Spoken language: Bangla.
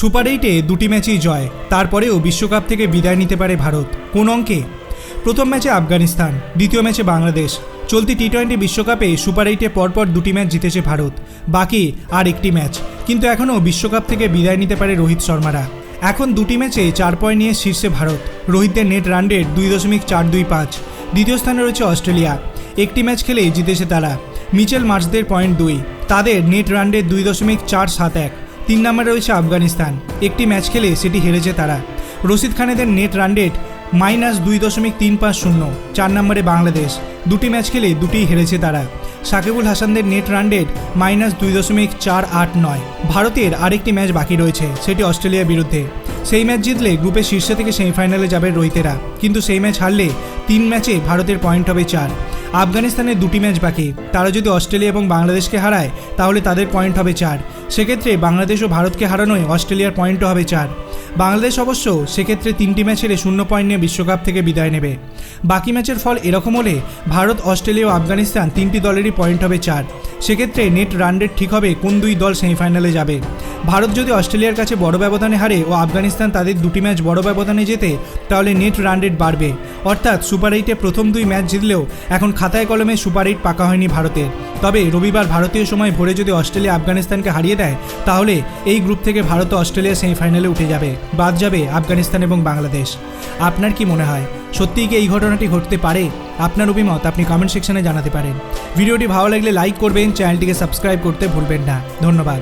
সুপার এইটে দুটি ম্যাচেই জয়, তারপরেও বিশ্বকাপ থেকে বিদায় নিতে পারে ভারত। কোন অঙ্কে? প্রথম ম্যাচে আফগানিস্তান, দ্বিতীয় ম্যাচে বাংলাদেশ। চলতি টি টোয়েন্টি বিশ্বকাপে সুপার এইটে পরপর দুটি ম্যাচ জিতেছে ভারত। বাকি আর একটি ম্যাচ। কিন্তু এখনও বিশ্বকাপ থেকে বিদায় নিতে পারে রোহিত শর্মারা। এখন দুটি ম্যাচে চার পয়েন্ট নিয়ে শীর্ষে ভারত। রোহিতদের নেট রান রেট দুই দশমিক চার দুই পাঁচ। দ্বিতীয় স্থানে রয়েছে অস্ট্রেলিয়া। একটি ম্যাচ খেলেই জিতেছে তারা। মিচেল মার্চদের পয়েন্ট দুই। তাদের নেট রান রেট দুই দশমিক চার সাত এক। তিন নম্বরে রয়েছে আফগানিস্তান। একটি ম্যাচ খেলে সেটি হেরেছে তারা। রশিদ খানেদের নেট রান রেট মাইনাস দুই দশমিক তিন পাঁচ শূন্য। চার নম্বরে বাংলাদেশ। দুটি ম্যাচ খেলে দুটিই হেরেছে তারা। সাকিবুল হাসানদের নেট রান রেট মাইনাস দুই দশমিক চার আট নয়। ভারতের আরেকটি ম্যাচ বাকি রয়েছে, সেটি অস্ট্রেলিয়ার বিরুদ্ধে। সেই ম্যাচ জিতলে গ্রুপের শীর্ষে থেকে সেমিফাইনালে যাবে রোহিতেরা। কিন্তু সেই ম্যাচ হারলে তিন ম্যাচে ভারতের পয়েন্ট হবে চার। আফগানিস্তানের দুটি ম্যাচ বাকি। তারা যদি অস্ট্রেলিয়া এবং বাংলাদেশকে হারায়, তাহলে তাদের পয়েন্ট হবে চার। সেক্ষেত্রে বাংলাদেশ ও ভারতকে হারানোয় অস্ট্রেলিয়ার পয়েন্টও হবে চার। বাংলাদেশ অবশ্য সেক্ষেত্রে তিনটি ম্যাচ হেরে শূন্য পয়েন্ট নিয়ে বিশ্বকাপ থেকে বিদায় নেবে। বাকি ম্যাচের ফল এরকম হলে ভারত, অস্ট্রেলিয়া ও আফগানিস্তান তিনটি দলেরই পয়েন্ট হবে চার। সেক্ষেত্রে নেট রান রেট ঠিক হবে কোন দুই দল সেমিফাইনালে যাবে। ভারত যদি অস্ট্রেলিয়ার কাছে বড় ব্যবধানে হারে ও আফগানিস্তান তাদের দুটি ম্যাচ বড় ব্যবধানে জেতে, তাহলে নেট রান রেট বাড়বে। অর্থাৎ সুপার এইটে প্রথম দুই ম্যাচ জিতলেও এখন খাতায় কলমে সুপার এইট পাকা হয়নি ভারতের। তবে রবিবার ভারতীয় সময় ভোরে যদি অস্ট্রেলিয়া আফগানিস্তানকে হারিয়ে দেয়, তাহলে এই গ্রুপ থেকে ভারত অস্ট্রেলিয়া সেমিফাইনালে উঠে যাবে, বাদ যাবে আফগানিস্তান এবং বাংলাদেশ। আপনার কি মনে হয়? সত্যিই কি এই ঘটনাটি ঘটতে পারে? আপনার অভিমত আপনি কমেন্ট সেকশনে জানাতে পারেন। ভিডিওটি ভালো লাগলে লাইক করবেন, চ্যানেলটিকে সাবস্ক্রাইব করতে ভুলবেন না। ধন্যবাদ।